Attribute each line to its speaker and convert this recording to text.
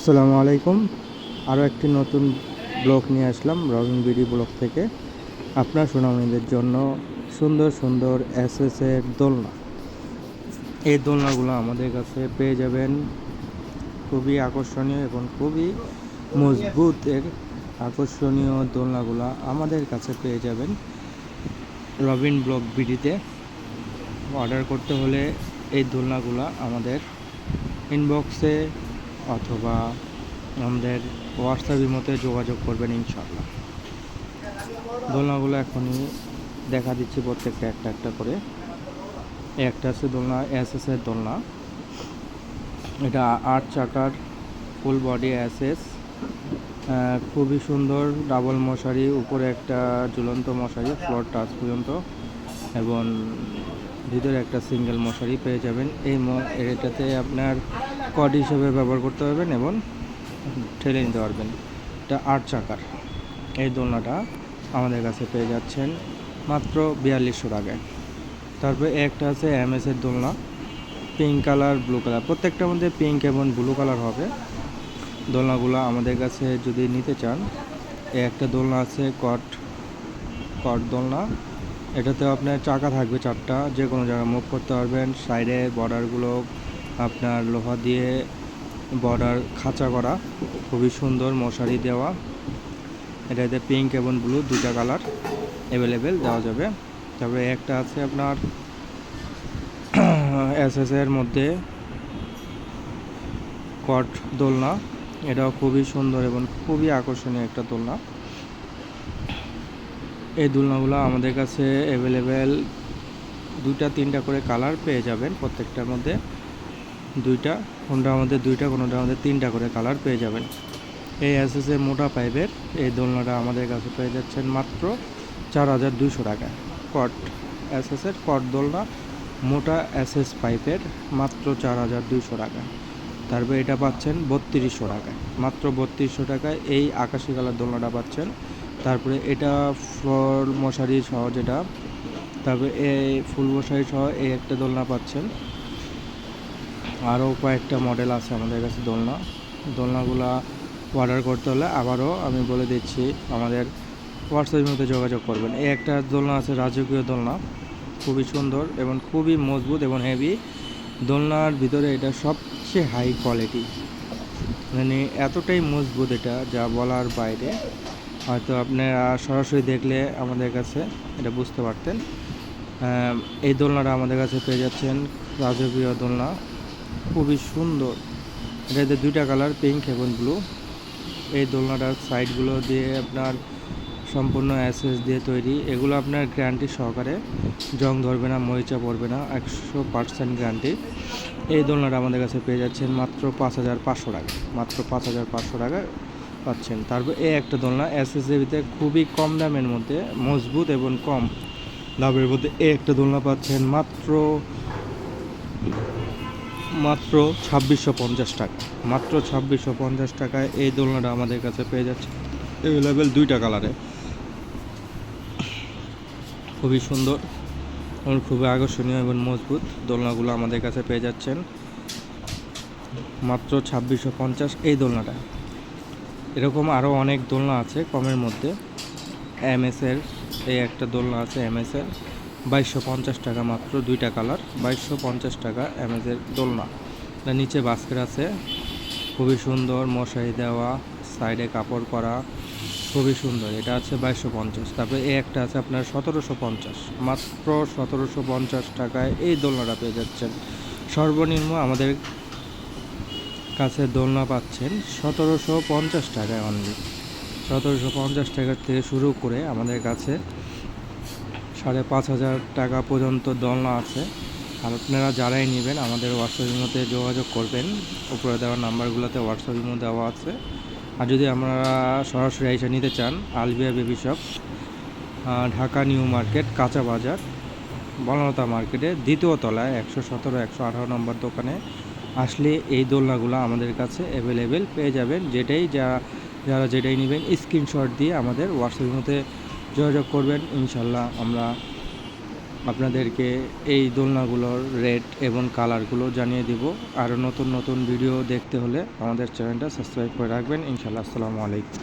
Speaker 1: আসসালামু আলাইকুম। আরও একটি নতুন ব্লগ নিয়ে আসলাম, রবিন বিডি ব্লগ থেকে। আপনার সুনামীদের জন্য সুন্দর সুন্দর এর দোলনা। এই দোলনাগুলো আমাদের কাছে পেয়ে যাবেন। খুবই আকর্ষণীয় এবং খুবই মজবুত এর আকর্ষণীয় দোলনাগুলো আমাদের কাছে পেয়ে যাবেন রবিন ব্লগ বিডিতে। অর্ডার করতে হলে এই দোলনাগুলো আমাদের ইনবক্সে অথবা আমাদের হোয়াটসঅ্যাপের মধ্যে যোগাযোগ করবেন ইনশাল্লাহ দোলনাগুলো এখনই দেখা দিচ্ছি প্রত্যেকটা একটা একটা করে। একটা আছে দোলনা এস এস এর দোলনা। এটা আট চাকার ফুল বডি এস এস খুবই সুন্দর ডাবল মশারি, উপরে একটা ঝুলন্ত মশারি ফ্লোর টাচ পর্যন্ত। এবং ভিতরে একটা সিঙ্গেল মশারি পেয়ে যাবেন। এই এটাতে আপনার কড হিসেবে ব্যবহার করতে পারবেন এবং ঠেলে নিতে পারবেন। এটা আট চাকার। এই দোলনাটা আমাদের কাছে পেয়ে যাচ্ছেন মাত্র বিয়াল্লিশশো টাকায়। তারপরে একটা আছে এমএস এর দোলনা। Pink colour, blue colour. প্রত্যেকটার মধ্যে পিঙ্ক এবং ব্লু কালার হবে। দোলনাগুলো আমাদের কাছে যদি নিতে চান একটা দোলনা আছে কট কট দোলনা। এটাতে আপনার চাকা থাকবে চারটা। যে কোনো জায়গায় মুভ করতে পারবেন। সাইডে বর্ডারগুলো আপনার লোহা দিয়ে বর্ডার খাঁচা করা, খুবই সুন্দর মশারি দেওয়া। এটাতে পিঙ্ক এবং ব্লু দুটা কালার অ্যাভেলেবেল দেওয়া যাবে। তারপরে একটা আছে আপনার এস এর মধ্যে কট দোলনা। এটাও খুবই সুন্দর এবং খুবই আকর্ষণীয় একটা দোলনা। এই দোলনাগুলো আমাদের কাছে অ্যাভেলেবেল দুটা তিনটা করে কালার পেয়ে যাবেন প্রত্যেকটার মধ্যে। দুইটা কোনটা আমাদের দুইটা, কোনোটার আমাদের তিনটা করে কালার পেয়ে যাবেন। এই এর মোটা পাইপের এই দোলনাটা আমাদের কাছে পেয়ে যাচ্ছেন মাত্র চার হাজার দুইশো টাকা। কট এর কট দোলনা, মোটা এস পাইপের মাত্র চার হাজার দুইশো টাকা। তারপরে এটা পাচ্ছেন বত্রিশশো টাকায় মাত্র বত্রিশশো টাকায় এই আকাশি কালার দোলনাটা পাচ্ছেন। তারপরে এটা ফ্লোর মশারি সহ যেটা, তারপরে এই ফুল মশারি সহ এই একটা দোলনা পাচ্ছেন আরও কয়েকটা মডেল আছে আমাদের কাছে দোলনা। দোলনাগুলা অর্ডার করতে হলে আবারও আমি বলে দিচ্ছি, আমাদের হোয়াটসঅ্যাপের মধ্যে যোগাযোগ করবেন। এই একটা দোলনা আছে রাজকীয় দোলনা, খুবই সুন্দর এবং খুবই মজবুত এবং হেভি দোলনার ভিতরে এটা সবচেয়ে হাই কোয়ালিটি মানে এতটাই মজবুত এটা, যা বলার বাইরে। হয়তো আপনারা সরাসরি দেখলে আমাদের কাছে এটা বুঝতে পারতেন। এই দোলনাটা আমাদের কাছে পেয়ে যাচ্ছেন রাজকীয় দোলনা। খুবই সুন্দর। এটাতে দুইটা কালার পিঙ্ক এবং ব্লু এই দোলনাটার সাইডগুলো দিয়ে আপনার সম্পূর্ণ অ্যাসেস দিয়ে তৈরি। এগুলো আপনার গ্যারান্টি সহকারে জং ধরবে না, মরিচা পড়বে না, একশো পার্সেন্ট গ্যারান্টি এই দোলনাটা আমাদের কাছে পেয়ে যাচ্ছেন মাত্র পাঁচ হাজার পাঁচশো টাকা। মাত্র পাঁচ হাজার পাঁচশো টাকা পাচ্ছেন। তারপর এই একটা দোলনা এসএসএবিতে খুবই কম দামের মধ্যে, মজবুত এবং কম দামের মধ্যে এই একটা দোলনা পাচ্ছেন মাত্র মাত্র ছাব্বিশশো পঞ্চাশ টাকা। মাত্র ছাব্বিশশো পঞ্চাশ টাকায় এই দোলনাটা আমাদের কাছে পেয়ে যাচ্ছে। অ্যাভেলেবেল দুইটা কালারে। খুবই সুন্দর এবং খুবই আকর্ষণীয় এবং মজবুত দোলনাগুলো আমাদের কাছে পেয়ে যাচ্ছেন। মাত্র ছাব্বিশশো পঞ্চাশ এই দোলনাটা। এরকম আরও অনেক দোলনা আছে কমের মধ্যে। এমএসের এই একটা দোলনা আছে এমএসের বাইশশো পঞ্চাশ টাকা মাত্র, দুইটা কালার, বাইশশো পঞ্চাশ টাকা এমএসের দোলনা। তার নিচে বাস্কেট আছে, খুবই সুন্দর, মশারি দেওয়া, সাইডে কাপড় করা, খুবই সুন্দর। এটা আছে বাইশশো পঞ্চাশ, তারপরে এই একটা আছে আপনার সতেরোশো পঞ্চাশ। মাত্র সতেরোশো পঞ্চাশ টাকায় এই দোলনাটা পেয়ে যাচ্ছেন। সর্বনিম্ন আমাদের কাছে দোলনা পাচ্ছেন সতেরোশো পঞ্চাশ টাকায় অনলি সতেরোশো পঞ্চাশ টাকার থেকে শুরু করে আমাদের কাছে সাড়ে পাঁচ হাজার টাকা পর্যন্ত দোলনা আছে। আর আপনারা যারাই নেবেন, আমাদের হোয়াটসঅ্যাপের মধ্যে যোগাযোগ করবেন। উপরে দেওয়া নাম্বারগুলোতে হোয়াটসঅ্যাপের মধ্যে দেওয়া আছে। আর যদি আপনারা সরাসরি এসে নিতে চান, আলবিয়া baby shop Dhaka new market, কাঁচা বাজার, বনলতা মার্কেটে, দ্বিতীয় তলায়, একশো সতেরো, একশো আঠারো নম্বর দোকানে আসলে এই দোলনাগুলো আমাদের কাছে অ্যাভেলেবেল পেয়ে যাবেন। যেটাই যা, যারা যেটাই নেবেন স্ক্রিনশট দিয়ে আমাদের হোয়াটসঅ্যাপের মধ্যে যোগাযোগ করবেন, ইনশাল্লাহ আমরা আপনাদেরকে এই দোলনাগুলোর রেট এবং কালারগুলো জানিয়ে দিব। আর নতুন নতুন ভিডিও দেখতে হলে আমাদের চ্যানেলটা সাবস্ক্রাইব করে রাখবেন। ইনশাল্লাহ, আসসালামু আলাইকুম।